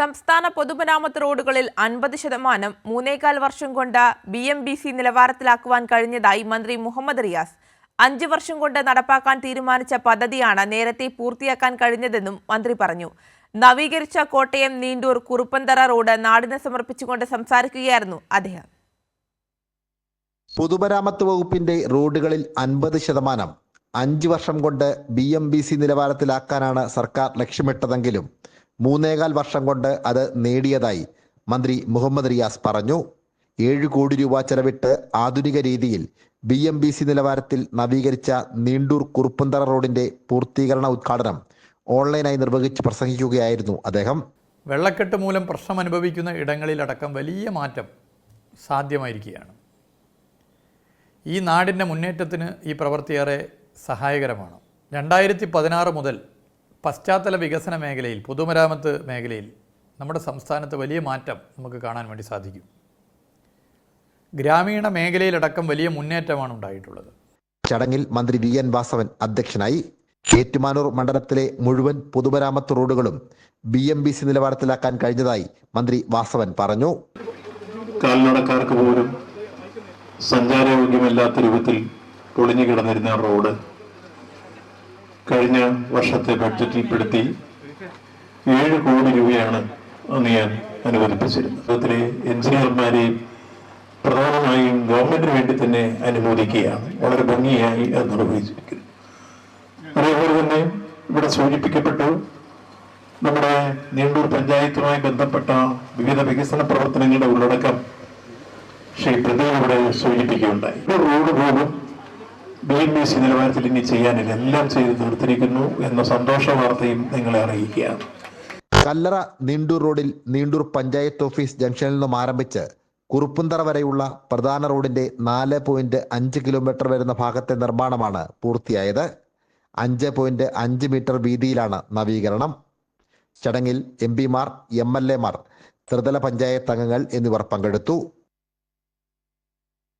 സംസ്ഥാന പൊതുമരാമത്ത് റോഡുകളിൽ അൻപത് ശതമാനം മൂന്നേകാൽ വർഷം കൊണ്ട് ബി എം ബി സി നിലവാരത്തിലാക്കുവാൻ കഴിഞ്ഞതായി മന്ത്രി മുഹമ്മദ് റിയാസ്. അഞ്ചു വർഷം കൊണ്ട് നടപ്പാക്കാൻ തീരുമാനിച്ച പദ്ധതിയാണ് നേരത്തെ പൂർത്തിയാക്കാൻ കഴിഞ്ഞതെന്നും മന്ത്രി പറഞ്ഞു. നവീകരിച്ച കോട്ടയം നീണ്ടൂർ കുറുപ്പന്തറ റോഡ് നാടിന് സമർപ്പിച്ചുകൊണ്ട് സംസാരിക്കുകയായിരുന്നു അദ്ദേഹം. പൊതുമരാമത്ത് വകുപ്പിന്റെ റോഡുകളിൽ അൻപത് ശതമാനം അഞ്ച് വർഷം കൊണ്ട് ബി എം ബി സി നിലവാരത്തിലാക്കാനാണ് സർക്കാർ ലക്ഷ്യമിട്ടതെങ്കിലും മൂന്നേകാൽ വർഷം കൊണ്ട് അത് നേടിയതായി മന്ത്രി മുഹമ്മദ് റിയാസ് പറഞ്ഞു. ഏഴ് കോടി രൂപ ചെലവിട്ട് ആധുനിക രീതിയിൽ ബി എം ബി സി നിലവാരത്തിൽ നവീകരിച്ച നീണ്ടൂർ കുറുപ്പന്തറ റോഡിന്റെ പൂർത്തീകരണ ഉദ്ഘാടനം ഓൺലൈനായി നിർവഹിച്ച് പ്രസംഗിക്കുകയായിരുന്നു അദ്ദേഹം. വെള്ളക്കെട്ട് മൂലം പ്രശ്നം അനുഭവിക്കുന്ന ഇടങ്ങളിലടക്കം വലിയ മാറ്റം സാധ്യമായിരിക്കുകയാണ്. ഈ നാടിന്റെ മുന്നേറ്റത്തിന് ഈ പ്രവൃത്തിയേറെ സഹായകരമാണ്. രണ്ടായിരത്തി പതിനാറ് മുതൽ പശ്ചാത്തല വികസന മേഖലയിൽ പൊതുമരാമത്ത് മേഖലയിൽ നമ്മുടെ സംസ്ഥാനത്ത് വലിയ മാറ്റം നമുക്ക് കാണാൻ വേണ്ടി സാധിക്കും. ഗ്രാമീണ മേഖലയിലടക്കം വലിയ മുന്നേറ്റമാണ് ഉണ്ടായിട്ടുള്ളത്. ചടങ്ങിൽ മന്ത്രി വി എൻ വാസവൻ അധ്യക്ഷനായി ഏറ്റുമാനൂർ മണ്ഡലത്തിലെ മുഴുവൻ പൊതുമരാമത്ത് റോഡുകളും ബി എം ബി സി നിലവാരത്തിലാക്കാൻ കഴിഞ്ഞതായി മന്ത്രി വാസവൻ പറഞ്ഞു. കാൽനടക്കാർക്ക് പോലും സഞ്ചാരയോഗ്യമല്ലാത്ത രൂപത്തിൽ പൊളിഞ്ഞു കിടന്നിരുന്ന റോഡ് കഴിഞ്ഞ വർഷത്തെ ബഡ്ജറ്റിൽ പെടുത്തി ഏഴ് കോടി രൂപയാണ് അന്ന് ഞാൻ അനുവദിപ്പിച്ചിരുന്നത്. അതിലെ എഞ്ചിനീയർമാരെയും പ്രധാനമായും ഗവൺമെന്റിന് വേണ്ടി തന്നെ അനുമോദിക്കുകയാണ്. വളരെ ഭംഗിയായി അത് നിർവഹിച്ചിരിക്കുന്നു. അതേപോലെ തന്നെ ഇവിടെ സൂചിപ്പിക്കപ്പെട്ടു നമ്മുടെ നീണ്ടൂർ പഞ്ചായത്തുമായി ബന്ധപ്പെട്ട വിവിധ വികസന പ്രവർത്തനങ്ങളുടെ ഉള്ളടക്കം ശ്രീ പ്രദീപ് ഇവിടെ സൂചിപ്പിക്കുകയുണ്ടായി. റോഡ് പോലും ബി എം ബി സി നിലവാരത്തിൽ ഇനി ചെയ്യാനില്ല എല്ലാം ചെയ്ത് തീർത്തിരിക്കുന്നു എന്ന സന്തോഷ വാർത്തയും നിങ്ങളെ അറിയിക്കുകയാണ്. കല്ലറ നീണ്ടൂർ റോഡിൽ നീണ്ടൂർ പഞ്ചായത്ത് ഓഫീസ് ജംഗ്ഷനിൽ നിന്നും ആരംഭിച്ച് കുറുപ്പുന്തറ വരെയുള്ള പ്രധാന റോഡിന്റെ നാല് പോയിന്റ് അഞ്ച് കിലോമീറ്റർ വരുന്ന ഭാഗത്തെ നിർമ്മാണമാണ് പൂർത്തിയായത്. അഞ്ച് പോയിന്റ് അഞ്ച് മീറ്റർ വീതിയിലാണ് നവീകരണം. ചടങ്ങിൽ എം പിമാർ എം എൽ എമാർ ത്രിതല പഞ്ചായത്ത് അംഗങ്ങൾ എന്നിവർ പങ്കെടുത്തു.